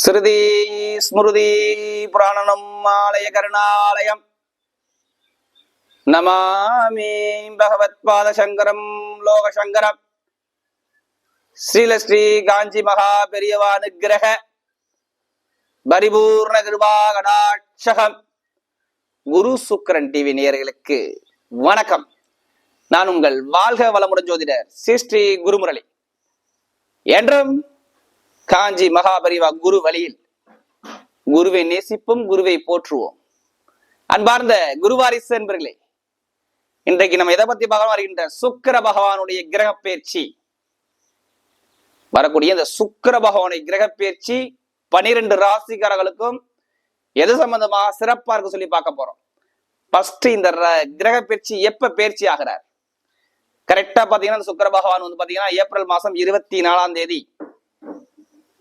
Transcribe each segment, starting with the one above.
ஸ்ருதி ஸ்மிருதி புராணனம் ஆலய கருணாலயம். நமாமி பகவத் பாத சங்கரம் லோக சங்கரம் ஸ்ரீல ஸ்ரீ காஞ்சி மகா பெரியவா நிகிரக பரிபூர்ண கிருபா கடாட்சகம். குரு சுக்கரன் டிவி நேயர்களுக்கு வணக்கம். நான் உங்கள் வாழ்க வளமுடன் ஜோதிடர் ஸ்ரீ ஸ்ரீ குருமுரளி. என்றும் காஞ்சி மகாபரிவா குரு வழியில். குருவை நேசிப்போம் குருவை போற்றுவோம். அன்பார்ந்த குருவாரிசு என்பர்களே இன்றைக்கு நம்ம எதை பத்தி பகவான் வருகின்ற சுக்கிர பகவானுடைய கிரக பயிற்சி. வரக்கூடிய இந்த சுக்கிர பகவானுடைய கிரக பயிற்சி பனிரெண்டு ராசிக்காரர்களுக்கும் எது சம்பந்தமாக சிறப்பா இருக்கு சொல்லி பார்க்க போறோம். ஃபர்ஸ்ட் இந்த ர- கிரக பயிற்சி எப்ப பயிற்சி ஆகிறார்? கரெக்டா பாத்தீங்கன்னா சுக்கர சுக்கிர பகவான் வந்து பாத்தீங்கன்னா ஏப்ரல் மாசம் இருபத்தி நாலாம் தேதி.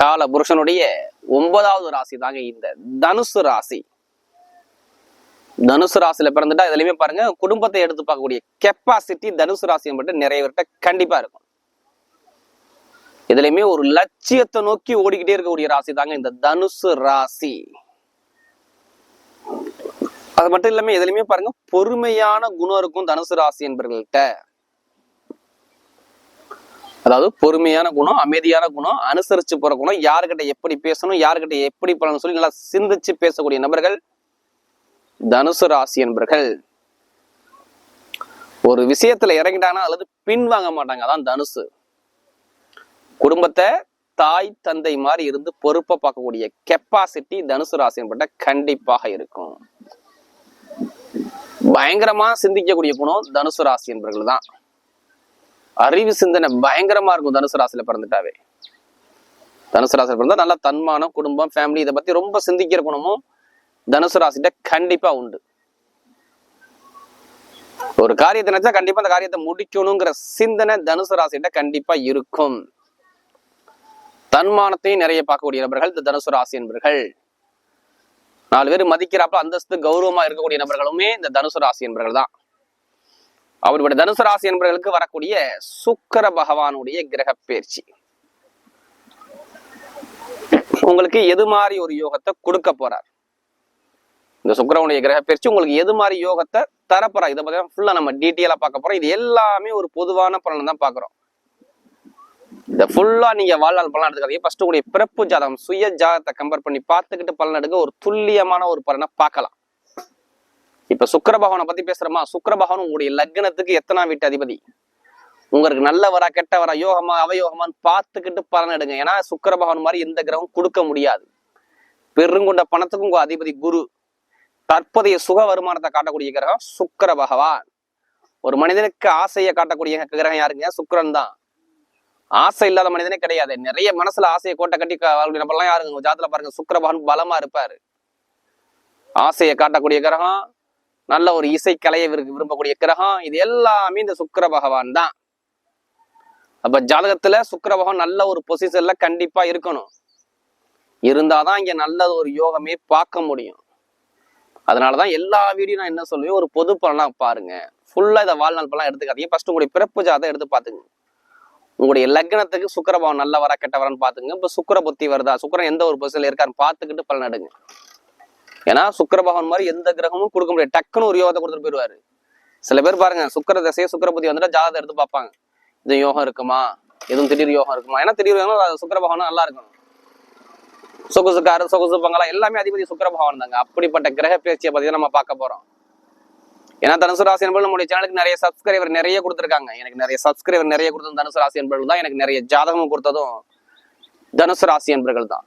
கால புருஷனுடைய ஒன்பதாவது ராசி தாங்க இந்த. தனுசு ராசி. தனுசு ராசியில பிறந்துட்டா இதுலயுமே பாருங்க குடும்பத்தை எடுத்து பார்க்கக்கூடிய கெப்பாசிட்டி தனுசு ராசி மட்டும் நிறைய பேர்கிட்ட கண்டிப்பா இருக்கும். இதுலயுமே ஒரு லட்சியத்தை நோக்கி ஓடிக்கிட்டே இருக்கக்கூடிய ராசி தாங்க இந்த தனுசு ராசி. அது மட்டும் இல்லாம இதுலயுமே பாருங்க பொறுமையான குணம் இருக்கும் தனுசு ராசி என்பவர்கள்ட்ட அதாவது பொறுமையான குணம் அமைதியான குணம் அனுசரிச்சு போற குணம் யாருக்கிட்ட எப்படி பேசணும் யாருக்கிட்ட எப்படி பலன் சொல்லி நல்லா சிந்திச்சு பேசக்கூடிய நபர்கள் தனுசு ராசி என்பர்கள். ஒரு விஷயத்துல இறங்கிட்டாங்கன்னா அல்லது பின் வாங்க மாட்டாங்க. அதான் தனுசு. குடும்பத்தை தாய் தந்தை மாதிரி இருந்து பொறுப்பை பார்க்கக்கூடிய கெப்பாசிட்டி தனுசு ராசி என்பட்ட கண்டிப்பாக இருக்கும். பயங்கரமா சிந்திக்கக்கூடிய குணம் தனுசு ராசி என்பர்கள் தான். அறிவு சிந்தனை பயங்கரமா இருக்கும் தனுசு ராசியில பிறந்துட்டாவே. தனுசு ராசியில பிறந்தா நல்லா தன்மானம் குடும்பம் ஃபேமிலி இதை பத்தி ரொம்ப சிந்திக்கிற குணமும் தனுசு ராசிட்ட கண்டிப்பா உண்டு. ஒரு காரியத்தை நினைச்சா கண்டிப்பா அந்த காரியத்தை முடிக்கணுங்கிற சிந்தனை தனுசு ராசிட்ட கண்டிப்பா இருக்கும். தன்மானத்தையும் நிறைய பார்க்கக்கூடிய நபர்கள் இந்த தனுசு ராசி என்பர்கள். நாலு பேர் மதிக்கிறாப்புல அந்தஸ்து கௌரவமா இருக்கக்கூடிய நபர்களுமே இந்த தனுசு ராசி என்பர்கள் தான். அவருடைய தனுசு ராசி என்பவர்களுக்கு வரக்கூடிய சுக்கர பகவானுடைய கிரக பயிற்சி. உங்களுக்கு எது மாதிரி ஒரு யோகத்தை கொடுக்க போறார்? இந்த சுக்கரவனுடைய கிரக பயிற்சி உங்களுக்கு எது மாதிரி யோகத்தை தரப்போறா இதை பத்தி ஃபுல்லா நம்ம டீட்டெயிலா பார்க்க போறோம். இது எல்லாமே ஒரு பொதுவான பலன் தான் பாக்குறோம் இதை ஃபுல்லா நீங்க வாழ்நாள் பலன் எடுத்துக்காதீங்க. ஃபர்ஸ்ட் உங்களுடைய பிறப்பு ஜாதகம் சுய ஜாதகத்தை கம்பேர் பண்ணி பார்த்துக்கிட்டு பலன் எடுக்க ஒரு துல்லியமான ஒரு பலனை பார்க்கலாம். இப்ப சுக்கர பகவானை பத்தி பேசுறோமா? சுக்கர பகவான் உங்களுடைய லக்னத்துக்கு எத்தனாம் வீட்டு அதிபதி? உங்களுக்கு நல்லவரா கெட்டவரா யோகமா அவயோகமான்னு பார்த்துக்கிட்டு பலன் எடுங்க. ஏன்னா சுக்கர பகவான் மாதிரி எந்த கிரகம் கொடுக்க முடியாது. பெருங்கொண்ட பணத்துக்கும் உங்க அதிபதி குரு. தற்போதைய சுக வருமானத்தை காட்டக்கூடிய கிரகம் சுக்கர பகவான் ஒரு மனிதனுக்கு ஆசையை காட்டக்கூடிய கிரகம் யாருங்க? சுக்கரன் தான். ஆசை இல்லாத மனிதனே கிடையாது. நிறைய மனசுல ஆசையை கோட்டை கட்டி க- யாருங்க? ஜாத்துல பாருங்க சுக்கர பகவான் பலமா இருப்பாரு. ஆசையை காட்டக்கூடிய கிரகம் நல்ல ஒரு இசை கலையை விரும்பக்கூடிய கிரகம் இது எல்லாமே இந்த சுக்கர பகவான் தான். அப்ப ஜாதகத்துல சுக்கர பகவான் நல்ல ஒரு பொசிஷன்ல கண்டிப்பா இருக்கணும். இருந்தாதான் இங்க நல்ல ஒரு யோகமே பார்க்க முடியும். அதனாலதான் எல்லா வீடியோ நான் என்ன சொல்லுவேன் ஒரு பொது பலனா பாருங்க. ஃபுல்லா இதை வாழ்நாள் பலம் எடுத்துக்காதீங்க. ஃபர்ஸ்ட் உங்களுடைய பிறப்பு ஜாதகம் எடுத்து பாத்துங்க உங்களுடைய லக்னத்துக்கு சுக்கிரபவன் நல்லவரா கெட்டவரான்னு பாத்துங்க இப்ப சுக்கர புத்தி வருதா? சுக்கிரன் எந்த ஒரு பொசிஷன்ல இருக்கான்னு பாத்துக்கிட்டு பலன் எடுங்க. ஏன்னா சுக்கிரபவன் மாதிரி எந்த கிரகமும் கொடுக்க முடியாது. டக்குன்னு ஒரு யோகத்தை கொடுத்துட்டு போயிடுவாரு. சில பேர் பாருங்க சுக்கிர தசையை சுக்கரபதி வந்துட்டா ஜாதகம் எடுத்து பார்ப்பாங்க. இது யோகம் இருக்குமா? எதுவும் திடீர் யோகம் இருக்குமா? ஏன்னா திடீர் யோகம் சுக்கிர நல்லா இருக்கணும். சொகுசு காரு சொகுசு பங்களா எல்லாமே அதிபதி சுக்கரபகவான் தாங்க. அப்படிப்பட்ட கிரக பேச்சியை பத்தி நம்ம பார்க்க போறோம். ஏன்னா தனுசு ராசி என்பது நம்முடைய சேனலுக்கு நிறைய சப்ஸ்கிரைபர் நிறைய கொடுத்துருக்காங்க. எனக்கு நிறைய சப்ஸ்கிரைபர் நிறைய கொடுத்தது தனுசு ராசி என்பது தான். எனக்கு நிறைய ஜாதகமும் கொடுத்ததும் தனுசு ராசி என்பர்கள் தான்.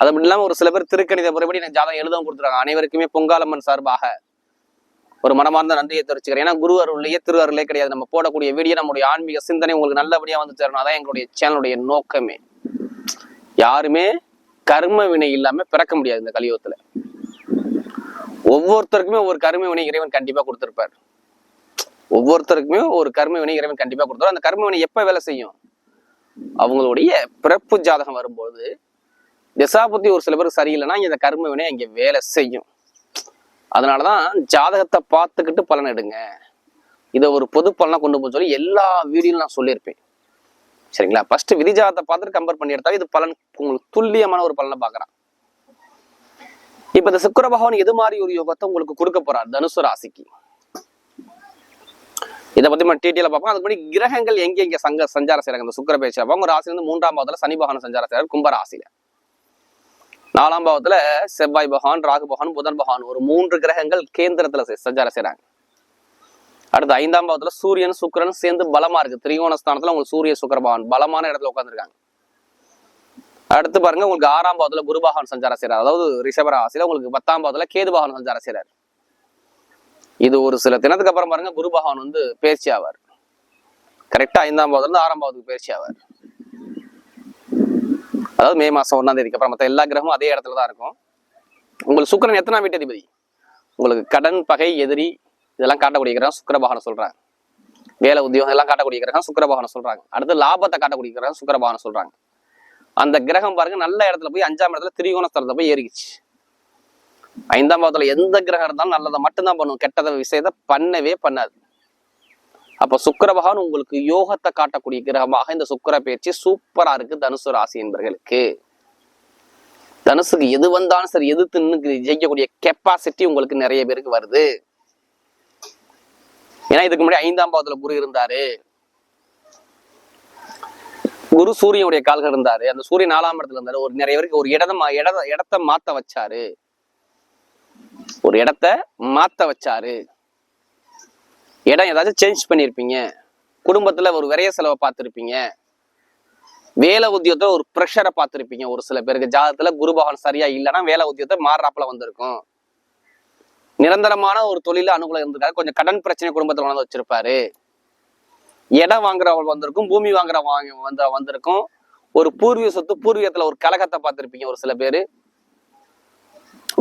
அது மட்டும் இல்லாம ஒரு சில பேர் திருக்கணித முறைப்படி எனக்கு ஜாதகம் எழுதவும் கொடுத்துருக்காங்க. அனைவருக்குமே பொங்காலம்மன் சார்பாக ஒரு மனமார்ந்த நன்றியை தெரிவிச்சுக்கிறேன். ஏன்னா குரு அருள்லையே திரு அருளே கிடையாது. நம்ம போடக்கூடிய வீடியோ நம்முடைய ஆன்மீக சிந்தனை உங்களுக்கு நல்லபடியாக வந்து தரணும் அதான் எங்களுடைய சேனலுடைய நோக்கமே. யாருமே கர்ம வினை இல்லாம பிறக்க முடியாது இந்த கலியுகத்துல. ஒவ்வொருத்தருக்குமே ஒரு கர்ம வினை இறைவன் கண்டிப்பா கொடுத்திருப்பார். ஒவ்வொருத்தருக்குமே ஒரு கர்ம வினை இறைவன் கண்டிப்பா கொடுத்தாரு அந்த கர்ம வினை எப்ப வேலை செய்யும்? அவங்களுடைய பிறப்பு ஜாதகம் வரும்போது திசாபுத்தி ஒரு சில பேருக்கு சரியில்லைன்னா இந்த கர்ம வினை இங்க வேலை செய்யும். அதனாலதான் ஜாதகத்தை பார்த்துக்கிட்டு பலன் எடுங்க. இதை ஒரு பொது பலனா கொண்டு போக சொல்லி எல்லா வீடியோலும் நான் சொல்லியிருப்பேன். சரிங்களா? ஃபர்ஸ்ட் விதி ஜாதகத்தை பார்த்துட்டு கம்பேர் பண்ணி எடுத்தா இது பலன் உங்களுக்கு துல்லியமான ஒரு பலனை பார்க்குறான். இப்ப இந்த சுக்கர பகவான் எது மாதிரி ஒரு யோகத்தை உங்களுக்கு கொடுக்க போறார்? தனுசு ராசிக்கு. இதை பத்தி நம்ம டீட்டெயில பார்ப்போம். அதுக்கு முன்னாடி கிரகங்கள் எங்க எங்க சங்க சஞ்சாரம் செய்யறாங்க இந்த சுக்கர பேச்சு அவங்க ராசில இருந்து மூன்றாம் பாவத்துல சனி பகவான் சஞ்சாரம் செய்யறாரு கும்பராசியில நாலாம் பாவத்துல செவ்வாய் பகவான் ராகு பகவான் புதன் பகவான் ஒரு மூன்று கிரகங்கள் கேந்திரத்துல சஞ்சாரம் செய்யறாங்க அடுத்து ஐந்தாம் பாவத்துல சூரியன் சுக்கிரன் சேர்ந்து பலமா இருக்கு. திரிகோண ஸ்தானத்துல உங்களுக்கு சூரிய சுக்கர பகவான் பலமான இடத்துல உட்காந்துருக்காங்க அடுத்து பாருங்க உங்களுக்கு ஆறாம் பாவத்துல குரு பகவான் சஞ்சாரம் செய்யறாரு அதாவது ரிஷபராசியில உங்களுக்கு பத்தாம் பாவத்துல கேது பகவான் சஞ்சாரம் செய்யறாரு இது ஒரு சில தினத்துக்கு அப்புறம் பாருங்க குரு பகவான் வந்து பயிற்சி ஆவார். கரெக்டா ஐந்தாம் பாவத்துல இருந்து ஆறாம் பாவத்துக்கு பயிற்சி ஆவார். அதாவது மே மாதம் ஒன்றாம் தேதிக்கு அப்புறம் மற்ற எல்லா கிரகமும் அதே இடத்துல தான் இருக்கும். உங்களுக்கு சுக்கிரன் எத்தனாம் வீட்டதிபதி உங்களுக்கு கடன் பகை எதிரி இதெல்லாம் காட்டக்கூடிய கிரகம் சுக்கிர சொல்கிறாங்க வேலை உத்தியோகம் எல்லாம் காட்டக்கூடிய கிரகம் சுக்கிர சொல்கிறாங்க அடுத்து லாபத்தை காட்டக்கூடிய கிரகம் சுக்கரபாகனம் சொல்கிறாங்க அந்த கிரகம் பாருங்க நல்ல இடத்துல போய் அஞ்சாம் இடத்துல திரிகோண ஸ்தலத்தை போய் ஏறிக்குச்சு ஐந்தாம் பாவத்தில் எந்த கிரகம் இருந்தாலும் நல்லதை மட்டும்தான் பண்ணும். கெட்டத விஷயத்த பண்ணவே பண்ணாது. அப்ப சுக்கர பகவான் உங்களுக்கு யோகத்தை காட்டக்கூடிய கிரகமாக இந்த சுக்கிர பயிற்சி சூப்பரா இருக்கு தனுசு ராசி என்பர்களுக்கு. தனுசுக்கு எது வந்தாலும் சரி எதிர்த்து நின்னு ஜெயிக்கக்கூடிய கெப்பாசிட்டி உங்களுக்கு நிறைய பேருக்கு வருது. ஏன்னா இதுக்கு முன்னாடி ஐந்தாம் பாவத்துல குரு இருந்தாரு. குரு சூரியனுடைய கால்கள் இருந்தாரு. அந்த சூரிய நாலாம் இடத்துல இருந்தாரு. ஒரு நிறைய பேருக்கு ஒரு இடத்த மா- இடத்த இடத்த மாத்த வச்சாரு. ஒரு இடத்த மாத்த வச்சாரு. இடம் ஏதாச்சும் சேஞ்ச் பண்ணியிருப்பீங்க குடும்பத்தில் ஒரு விரைய செலவை பார்த்துருப்பீங்க. வேலை உத்தியோகத்துல ஒரு ப்ரெஷரை பார்த்துருப்பீங்க ஒரு சில பேருக்கு. ஜாதகத்தில் குரு பகவான் சரியா இல்லைன்னா வேலை உத்தியோகத்தை மாறுறாப்புல வந்திருக்கும். நிரந்தரமான ஒரு தொழில அனுகூலம் இருந்திருக்காரு கொஞ்சம் கடன் பிரச்சனை குடும்பத்தில் வந்து வச்சிருப்பாரு. இடம் வாங்குறவங்க வந்திருக்கும் பூமி வாங்குற வாங்கி வந்த வந்திருக்கும். ஒரு பூர்வீக சொத்து பூர்வீகத்தில் ஒரு கலகத்தை பார்த்துருப்பீங்க ஒரு சில பேர்.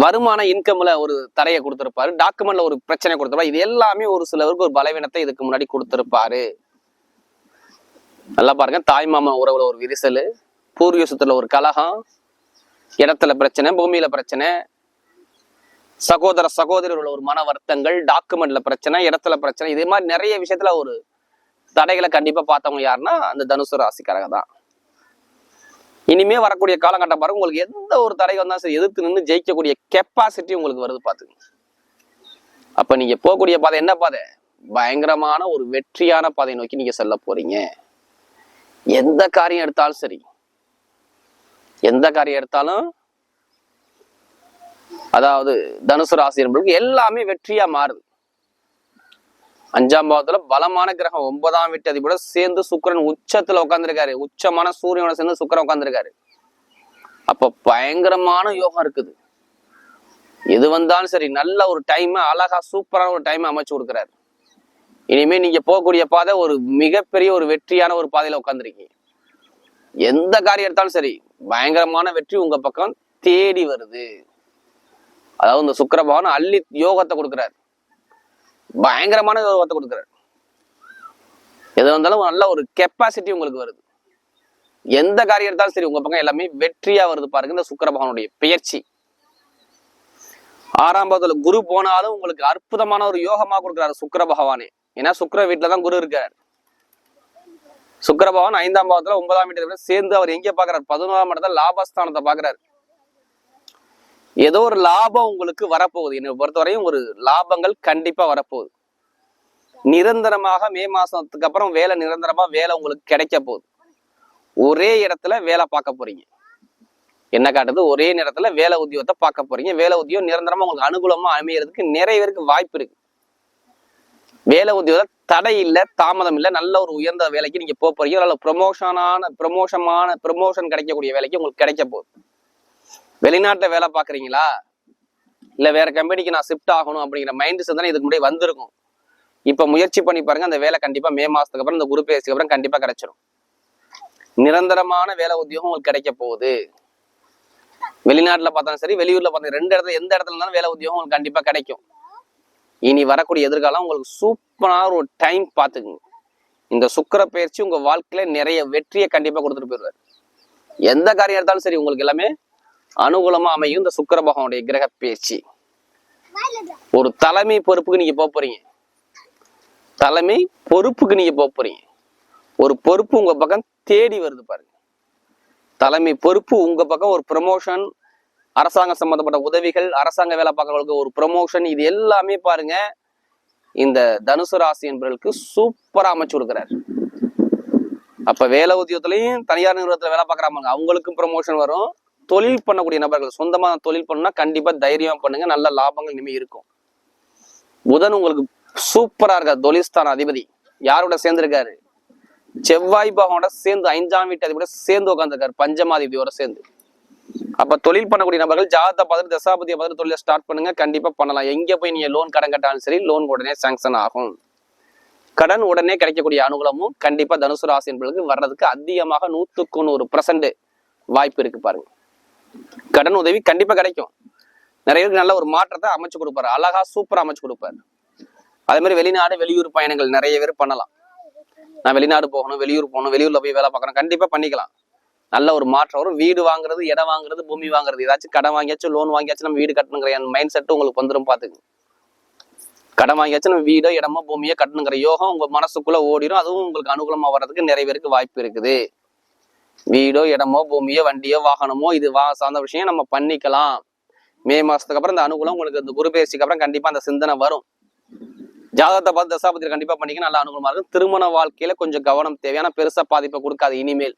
வருமான இன்கம்ல ஒரு தடையை கொடுத்திருப்பாரு. டாக்குமெண்ட்ல ஒரு பிரச்சனை கொடுத்திருப்பாரு. இது எல்லாமே ஒரு சிலருக்கு ஒரு பலவீனத்தை இதுக்கு முன்னாடி கொடுத்திருப்பாரு. நல்லா பாருங்க. தாய் மாமா உறவுல ஒரு விரிசல் பூர்வீசத்துல ஒரு கலகம் இடத்துல பிரச்சனை பூமியில பிரச்சனை சகோதர சகோதரர்கள ஒரு மன வருத்தங்கள் டாக்குமெண்ட்ல பிரச்சனை இடத்துல பிரச்சனை இதே மாதிரி நிறைய விஷயத்துல ஒரு தடைகளை கண்டிப்பா பார்த்தவங்க யாருன்னா அந்த தனுசு ராசிக்காரங்க தான். இனிமே வரக்கூடிய காலகட்டம் பாருங்க உங்களுக்கு எந்த ஒரு தடை வந்தாலும் சரி எதிர்த்து நின்று ஜெயிக்கக்கூடிய கெப்பாசிட்டி உங்களுக்கு வருது பாத்துங்க அப்ப நீங்க போகக்கூடிய பாதை என்ன பாதை? பயங்கரமான ஒரு வெற்றியான பாதை நோக்கி நீங்க செல்ல போறீங்க. எந்த காரியம் எடுத்தாலும் சரி. எந்த காரியம் எடுத்தாலும் அதாவது தனுசு ராசி என்பவர்களுக்கு எல்லாமே வெற்றியா மாறுது. அஞ்சாம் பாவத்துல பலமான கிரகம் ஒன்பதாம் வீட்டு அதிபரோட சேர்ந்து சுக்கிரன் உச்சத்துல உட்காந்துருக்காரு உச்சமான சூரியனோட சேர்ந்து சுக்கிரன் உட்காந்துருக்காரு அப்ப பயங்கரமான யோகம் இருக்குது. எது வந்தாலும் சரி நல்ல ஒரு டைம் அழகா சூப்பரான ஒரு டைம் அமைச்சு கொடுக்குறாரு. இனிமே நீங்க போகக்கூடிய பாதை ஒரு மிகப்பெரிய ஒரு வெற்றியான ஒரு பாதையில உட்காந்துருக்கீங்க எந்த காரியம் எடுத்தாலும் சரி பயங்கரமான வெற்றி உங்க பக்கம் தேடி வருது. அதாவது இந்த சுக்கர பகவான் அள்ளி யோகத்தை கொடுக்குறாரு. பயங்கரமான யோகத்தை கொடுக்குறாரு. எது வந்தாலும் நல்ல ஒரு கெப்பாசிட்டி உங்களுக்கு வருது. எந்த காரியம் எடுத்தாலும் சரி உங்க பக்கம் எல்லாமே வெற்றியா வருது பாருங்க இந்த சுக்கர பகவானுடைய பெயர்ச்சி. ஆறாம் பாவத்துல குரு போனாலும் உங்களுக்கு அற்புதமான ஒரு யோகமா கொடுக்குறாரு சுக்கர பகவானே. ஏன்னா சுக்கிர வீட்டுல தான் குரு இருக்காரு. சுக்கர பகவான் ஐந்தாம் பாவத்துல ஒன்பதாம் வீட்டுல சேர்ந்து அவர் எங்க பாக்குறாரு பதினோராம் இடத்துல லாபஸ்தானத்தை பாக்குறாரு ஏதோ ஒரு லாபம் உங்களுக்கு வரப்போகுது. என்னை பொறுத்தவரையும் ஒரு லாபங்கள் கண்டிப்பா வரப்போகுது. நிரந்தரமாக மே மாசத்துக்கு அப்புறம் வேலை நிரந்தரமா வேலை உங்களுக்கு கிடைக்க போகுது. ஒரே இடத்துல வேலை பார்க்க போறீங்க. என்ன காட்டுது? ஒரே நேரத்துல வேலை உத்தியோகத்தை பார்க்க போறீங்க. வேலை உத்தியோகம் நிரந்தரமா உங்களுக்கு அனுகூலமா அமையறதுக்கு நிறைய பேருக்கு வாய்ப்பு இருக்கு. வேலை உத்தியோகம் தடை இல்ல தாமதம் இல்ல நல்ல ஒரு உயர்ந்த வேலைக்கு நீங்க போக போறீங்க. நல்ல ப்ரொமோஷனான ப்ரொமோஷமான ப்ரொமோஷன் கிடைக்கக்கூடிய வேலைக்கு உங்களுக்கு கிடைக்க போகுது. வெளிநாட்டில் வேலை பார்க்குறீங்களா? இல்லை வேற கம்பெனிக்கு நான் ஷிஃப்ட் ஆகணும் அப்படிங்கிற மைண்ட் செட் இதுக்கு முன்னாடி வந்திருக்கும். இப்போ முயற்சி பண்ணி பாருங்க அந்த வேலை கண்டிப்பாக மே மாதத்துக்கு அப்புறம் இந்த குரு பேசுக்கு அப்புறம் கண்டிப்பாக கிடைச்சிடும் நிரந்தரமான வேலை உத்தியோகம் உங்களுக்கு கிடைக்க போகுது. வெளிநாட்டில் பார்த்தாலும் சரி வெளியூர்ல பார்த்தாலும் ரெண்டு இடத்துல எந்த இடத்துல இருந்தாலும் வேலை உத்தியோகம் உங்களுக்கு கண்டிப்பாக கிடைக்கும். இனி வரக்கூடிய எதிர்காலம் உங்களுக்கு சூப்பரான ஒரு டைம் பார்த்துக்குங்க. இந்த சுக்கிர பயிற்சி உங்க வாழ்க்கையில நிறைய வெற்றியை கண்டிப்பாக கொடுத்துட்டு போயிடுவார். எந்த காரியம் எடுத்தாலும் சரி உங்களுக்கு எல்லாமே அனுகூலமா அமையும் இந்த சுக்கிர பகவானுடைய கிரக பயிற்சி ஒரு தலைமை பொறுப்புக்கு நீங்க போக போறீங்க. தலைமை பொறுப்புக்கு நீங்க போக போறீங்க. ஒரு பொறுப்பு உங்க பக்கம் தேடி வருது பாருங்க. தலைமை பொறுப்பு உங்க பக்கம் ஒரு ப்ரமோஷன் அரசாங்கம் சம்பந்தப்பட்ட உதவிகள் அரசாங்க வேலை பார்க்கறவங்களுக்கு ஒரு ப்ரமோஷன் இது எல்லாமே பாருங்க. இந்த தனுசு ராசி என்பவர்களுக்கு சூப்பரா அமைச்சு கொடுக்குறாரு. அப்ப வேலை உத்தியோகத்திலையும் தனியார் நிறுவனத்துல வேலை பார்க்கறாங்க அவங்களுக்கும் ப்ரமோஷன் வரும். தொழில் பண்ணக்கூடிய நபர்கள் சொந்தமாக தொழில் பண்ணா கண்டிப்பா தைரியமாக பண்ணுங்க. நல்ல லாபங்கள் இனிமே இருக்கும். புதன் உங்களுக்கு சூப்பரா இருக்கார். தொழில்ஸ்தான அதிபதி. யாரோட சேர்ந்திருக்காரு? செவ்வாய் பகவானோட சேர்ந்து ஐந்தாம் வீட்டு அதிபதியோட சேர்ந்து உட்காந்துருக்காரு பஞ்சமாதிபதியோட சேர்ந்து. அப்ப தொழில் பண்ணக்கூடிய நபர்கள் ஜாதகத்தை பார்த்துட்டு தசாபதியை பார்த்துட்டு தொழிலை ஸ்டார்ட் பண்ணுங்க. கண்டிப்பா பண்ணலாம். எங்க போய் நீங்க லோன் கடன் கட்டாலும் சரி லோன் உடனே சாங்ஷன் ஆகும். கடன் உடனே கிடைக்கக்கூடிய அனுகூலமும் கண்டிப்பா தனுசு ராசி என்பதற்கு வர்றதுக்கு அதிகமாக நூத்துக்கு நூறு பர்சன்ட் வாய்ப்பு இருக்கு பாருங்க. கடன் உதவி கண்டிப்பா கிடைக்கும். நிறைய பேருக்கு நல்ல ஒரு மாற்றத்தை அமைச்சு கொடுப்பாரு. அழகா சூப்பரா அமைச்சு கொடுப்பாரு. அதே மாதிரி வெளிநாடு வெளியூர் பயணங்கள் நிறைய பேர் பண்ணலாம். நான் வெளிநாடு போகணும் வெளியூர் போகணும் வெளியூர்ல போய் வேலை பார்க்கணும் கண்டிப்பா பண்ணிக்கலாம். நல்ல ஒரு மாற்றம் வரும். வீடு வாங்குறது இடம் வாங்குறது பூமி வாங்குறது. ஏதாச்சும் கடன் வாங்கியாச்சும் லோன் வாங்கியாச்சும் நம்ம வீடு கட்டணுங்கிற மைண்ட் செட் உங்களுக்கு வந்துடும் பாத்துக்கு கடன் வாங்கியாச்சும் நம்ம வீடோ இடமோ பூமியோ கட்டணுங்கிற யோகம் உங்க மனசுக்குள்ள ஓடிடும் அதுவும் உங்களுக்கு அனுகூலமா வர்றதுக்கு நிறைய பேருக்கு வாய்ப்பு இருக்குது. வீடோ இடமோ பூமியோ வண்டியோ வாகனமோ இது வா சார்ந்த விஷயம் நம்ம பண்ணிக்கலாம். மே மாசத்துக்கு அப்புறம் இந்த அனுகூலம் உங்களுக்கு இந்த குரு அப்புறம் கண்டிப்பா அந்த சிந்தனை வரும். ஜாதகத்தை பார்த்து தசாபதி கண்டிப்பா பண்ணிக்க நல்ல அனுகூலமா இருக்கும். திருமண வாழ்க்கையில கொஞ்சம் கவனம் தேவையான பெருசா பாதிப்பை கொடுக்காது இனிமேல்.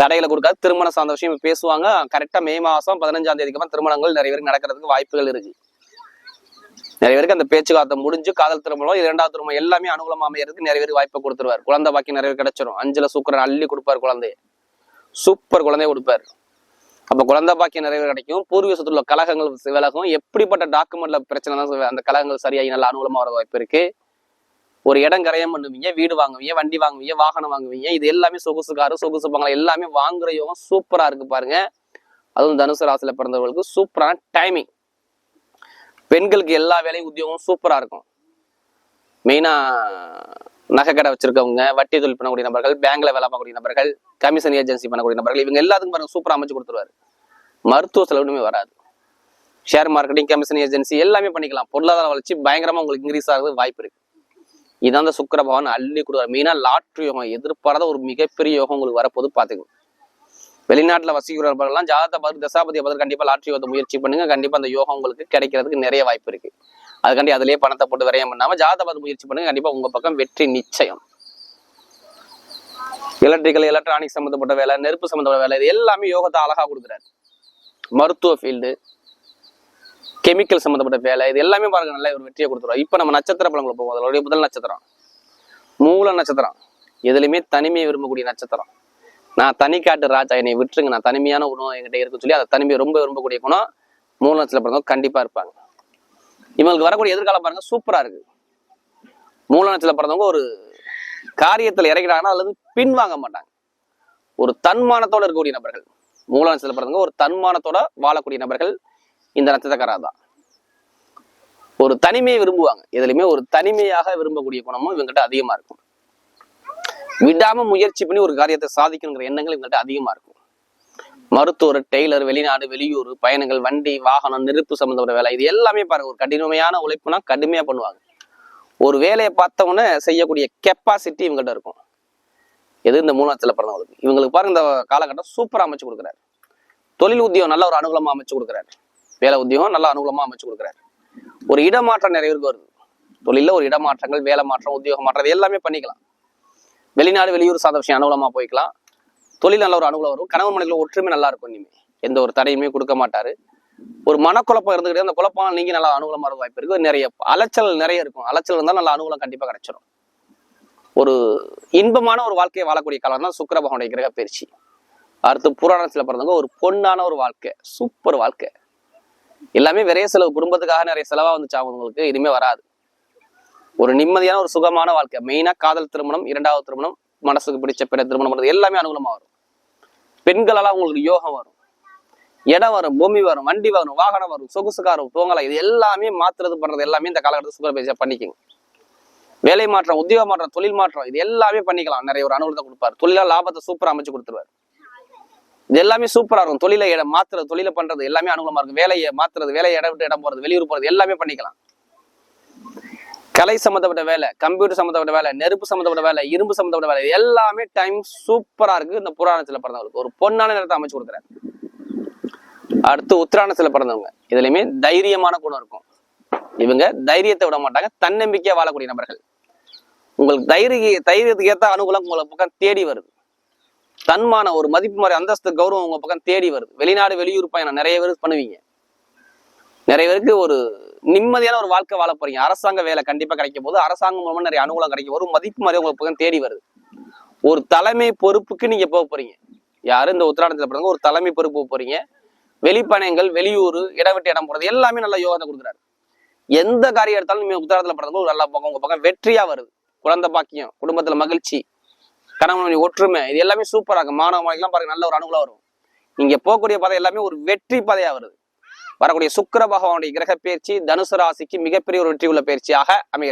தடைகளை கொடுக்காது. திருமண சார்ந்த விஷயம் பேசுவாங்க. கரெக்டா மே மாசம் பதினஞ்சாம் தேதிக்கு அப்புறம் திருமணங்கள் நிறைய பேருக்கு நடக்கிறதுக்கு வாய்ப்புகள் இருக்கு. நிறைய பேருக்கு அந்த பேச்சுவார்த்தை முடிஞ்சு காதல் திருமணம் இரண்டாவது திருமணம் எல்லாமே அனுகூலமா அமையறதுக்கு நிறைய பேருக்கு வாய்ப்பை கொடுத்துருவார். குழந்தை பாக்கி நிறைய பேர் கிடைச்சிரும். அஞ்சுல சூக்கரன் அள்ளி கொடுப்பார் குழந்தைய. சூப்பர் குழந்தைய கொடுப்பார். அப்ப குழந்தை பாக்கியம் நிறைய பேர் கிடைக்கும். பூர்வீக சொத்துல உள்ள கலகங்கள் விலகும். எப்படிப்பட்ட டாக்குமெண்ட்ல பிரச்சனை அந்த கலகங்கள் சரியாகி நல்ல அனுகூலமா வர வாய்ப்பு இருக்கு. ஒரு இடம் கரையம் பண்ணுவீங்க வீடு வாங்குவீங்க வண்டி வாங்குவீங்க வாகனம் வாங்குவீங்க. இது எல்லாமே சொகுசு காரு சொகுசு பங்களா எல்லாமே வாங்குற யோகம் சூப்பரா இருக்கு பாருங்க. அதுவும் தனுசு ராசியில பிறந்தவர்களுக்கு சூப்பரான டைமிங் பெண்களுக்கு எல்லா வேலையும் உத்தியோகம் சூப்பரா இருக்கும். மெயினா நகை கடை வச்சிருக்கவங்க வட்டி தொழில் பண்ணக்கூடிய நபர்கள் பேங்க்ல வேலை பார்க்கக்கூடிய நபர்கள் கமிஷன் ஏஜென்சி பண்ணக்கூடிய நபர்கள் இவங்க எல்லாத்துக்கும் பாருங்க சூப்பரா அமைச்சு கொடுத்துருவாரு. மருத்துவ செலவுமே வராது. ஷேர் மார்க்கெட்டிங் கமிஷன் ஏஜென்சி எல்லாமே பண்ணிக்கலாம். பொருளாதார வளர்ச்சி பயங்கரமா உங்களுக்கு இன்க்ரீஸ் ஆகுது வாய்ப்பு இருக்கு. இதான் அந்த சுக்கர பகவான் அள்ளி கொடுக்குறாரு. மெயினா லாட்ரி யோகம் எதிர்பாராத ஒரு மிகப்பெரிய யோகம் உங்களுக்கு வரப்போது பார்த்துக்கணும் வெளிநாட்டுல வசிக்கிறவர்கள்லாம் ஜாதகத்தை பார்த்து தசாபதியை பார்த்து கண்டிப்பா லாட்ரி வந்த முயற்சி பண்ணுங்க. கண்டிப்பாக அந்த யோகம் உங்களுக்கு கிடைக்கிறதுக்கு நிறைய வாய்ப்பு இருக்கு. அதுக்காண்டி அதுலயே பணத்தை போட்டு விரயம் பண்ணாமல் ஜாதகத்தை பார்த்து முயற்சி பண்ணுங்க. கண்டிப்பாக உங்க பக்கம் வெற்றி நிச்சயம். எலக்ட்ரிக்கல் எலக்ட்ரானிக் சம்மந்தப்பட்ட வேலை நெருப்பு சம்மந்தப்பட்ட வேலை இது எல்லாமே யோகத்தை அழகா கொடுக்குறாரு. மருத்துவ ஃபீல்டு கெமிக்கல் சம்மந்தப்பட்ட வேலை இது எல்லாமே பாருங்க நல்ல ஒரு வெற்றியை கொடுத்துருவோம் இப்போ நம்ம நட்சத்திர பலங்களை போவோம். அதோடைய முதல் நட்சத்திரம். மூல நட்சத்திரம். எதுலையுமே தனிமையை விரும்பக்கூடிய நட்சத்திரம். நான் தனி காட்டு ராஜா என்னை விட்டுருங்க. நான் தனிமையான உணவு என்கிட்ட இருக்குன்னு சொல்லி அதை தனிமையை ரொம்ப விரும்பக்கூடிய குணம் மூணு லட்சத்தில் பிறந்தவங்க கண்டிப்பா இருப்பாங்க. இவங்களுக்கு வரக்கூடிய எதிர்காலம் பாருங்க சூப்பரா இருக்கு. மூணு லட்சத்தில் பிறந்தவங்க ஒரு காரியத்தில் இறங்கினாங்கன்னா அதுல இருந்து பின்வாங்க மாட்டாங்க. ஒரு தன்மானத்தோட இருக்கக்கூடிய நபர்கள். மூல நட்சத்திரம் பிறந்தவங்க ஒரு தன்மானத்தோட வாழக்கூடிய நபர்கள் இந்த நட்சத்திரக்காரா தான். ஒரு தனிமையை விரும்புவாங்க. எதுலையுமே ஒரு தனிமையாக விரும்பக்கூடிய குணமும் இவங்ககிட்ட அதிகமா இருக்கும். விடாம முயற்சி பண்ணி ஒரு காரியத்தை சாதிக்கணுங்கிற எண்ணங்கள் எங்கள்கிட்ட அதிகமா இருக்கும். மருத்துவர் டெய்லர் வெளிநாடு வெளியூர் பயணங்கள் வண்டி வாகனம் நெருப்பு சம்மந்தப்பட்ட வேலை இது எல்லாமே பாருங்க ஒரு கடினமையான உழைப்புனா கடுமையா பண்ணுவாங்க. ஒரு வேலையை பார்த்தவொன்னே செய்யக்கூடிய கெப்பாசிட்டி இவங்ககிட்ட இருக்கும். எது இந்த மூணாத்துல பிறந்தவங்களுக்கு இவங்களுக்கு பாருங்க இந்த காலகட்டம் சூப்பரா அமைச்சு கொடுக்குறாரு. தொழில் உத்தியோகம் நல்ல ஒரு அனுகூலமா அமைச்சு கொடுக்குறாரு. வேலை உத்தியோகம் நல்ல அனுகூலமா அமைச்சு கொடுக்குறாரு. ஒரு இடமாற்றம் நிறைய பேருக்கு வருது. தொழில ஒரு இடமாற்றங்கள் வேலை மாற்றம் உத்தியோக மாற்றம் எல்லாமே பண்ணிக்கலாம். வெளிநாடு வெளியூர் சாத விஷயம் அனுகூலமாக போய்க்கலாம். தொழில் நல்ல ஒரு அனுகூலம் வரும். கணவன் மனைவில ஒற்றுமை நல்லா இருக்கும் இனிமே. எந்த ஒரு தடையுமே கொடுக்க மாட்டாரு. ஒரு மனக்குழப்பம் இருந்துகிட்டே அந்த குழப்பம் நீங்க நல்லா அனுகூலமாக இருக்க வாய்ப்பு இருக்கு நிறைய அலைச்சல் நிறைய இருக்கும். அலைச்சல் இருந்தால் நல்ல அனுகூலம் கண்டிப்பாக கிடைச்சிடும் ஒரு இன்பமான ஒரு வாழ்க்கையை வாழக்கூடிய காலம் தான் சுக்கிர பகவானுடைய கிரக பயிற்சி. அடுத்து புராணத்துல பிறந்தவங்க ஒரு பொண்ணான ஒரு வாழ்க்கை. சூப்பர் வாழ்க்கை. எல்லாமே விரைய செலவு குடும்பத்துக்காக நிறைய செலவாக வந்துச்சு அவங்களுக்கு இனிமே வராது. ஒரு நிம்மதியான ஒரு சுகமான வாழ்க்கை. மெயினா காதல் திருமணம் இரண்டாவது திருமணம் மனசுக்கு பிடிச்ச பிற திருமணம் பண்ணுறது எல்லாமே அனுகூலமாக வரும். பெண்களால் உங்களுக்கு யோகம் வரும். இடம் வரும் பூமி வரும் வண்டி வரும் வாகனம் வரும் சொகுசு காரும் தூங்கலாம். இது எல்லாமே மாத்துறது பண்றது எல்லாமே இந்த காலகட்டத்தில் சுகர் பேச பண்ணிக்கோங்க. வேலை மாற்றம் உத்தியோக மாற்றம் தொழில் மாற்றம் இது எல்லாமே பண்ணிக்கலாம். நிறைய ஒரு அனுகூலத்தை கொடுப்பாரு. தொழிலா லாபத்தை சூப்பரா அமைச்சு கொடுத்துருவாரு. இது எல்லாமே சூப்பரா இருக்கும். தொழிலை இடம் மாத்துறது தொழிலை பண்றது எல்லாமே அனுகூலமாக இருக்கும். வேலையை மாத்துறது வேலையை இடம் விட்டு இடம் போறது வெளியூர் போறது எல்லாமே பண்ணிக்கலாம். கலை சம்மந்தப்பட்ட வேலை கம்ப்யூட்டர் சம்மந்தப்பட்ட வேலை நெருப்பு சம்மந்தப்பட்ட வேலை இரும்பு சம்மந்தப்பட்ட வேலை எல்லாமே டைம் சூப்பரா இருக்கு இந்த புராணத்தில் பிறந்தவங்களுக்கு. ஒரு பொன்னான நேரத்தை அமைச்சு கொடுக்குறாரு. அடுத்து உத்திராணத்துல பிறந்தவங்க. இதுலயுமே தைரியமான குணம் இருக்கும். இவங்க தைரியத்தை விட மாட்டாங்க தன்னம்பிக்கையா வாழக்கூடிய நபர்கள். உங்களுக்கு தைரிய தைரியத்துக்கு ஏத்த அனுகூலம் உங்களை பக்கம் தேடி வருது. தன்மான ஒரு மதிப்பு மாதிரி அந்தஸ்து கௌரவம் உங்க பக்கம் தேடி வருது. வெளிநாடு வெளியூர் பயணம் நிறைய பேர் பண்ணுவீங்க. நிறைய பேருக்கு ஒரு நிம்மதியான ஒரு வாழ்க்கை வாழ போறீங்க. அரசாங்க வேலை கண்டிப்பா கிடைக்கும் போது அரசாங்கம் மூலமா நிறைய அனுகூலம் கிடைக்கும். ஒரு மதிப்பு மாதிரி உங்களுக்கு பக்கம் தேடி வருது. ஒரு தலைமை பொறுப்புக்கு நீங்க போக போறீங்க? யாரும் இந்த உத்திராடத்துல பிறந்த ஒரு தலைமை பொறுப்பு போக போறீங்க? வெளிப்பணையங்கள் வெளியூர் இடம் விட்டு இடம் போறது எல்லாமே நல்ல யோகத்தை கொடுக்குறாரு. எந்த காரியம் எடுத்தாலும் நீங்க உத்திராடத்துல பிறந்தவங்க ஒரு நல்ல பக்கம் உங்க பக்கம் வெற்றியா வருது. குழந்தை பாக்கியம் குடும்பத்துல மகிழ்ச்சி கணவன் ஒற்றுமை இது எல்லாமே சூப்பராக மாணவ மாணவிக்கெல்லாம் பாருங்க நல்ல ஒரு அனுகூலம் வரும். நீங்க போகக்கூடிய பாதை எல்லாமே ஒரு வெற்றி பாதையா வருது. வரக்கூடிய சுக்கிர பகவானுடைய கிரக பயிற்சி தனுசு ராசிக்கு மிகப்பெரிய ஒரு வெற்றி உள்ள பயிற்சியாக அமைகிறது.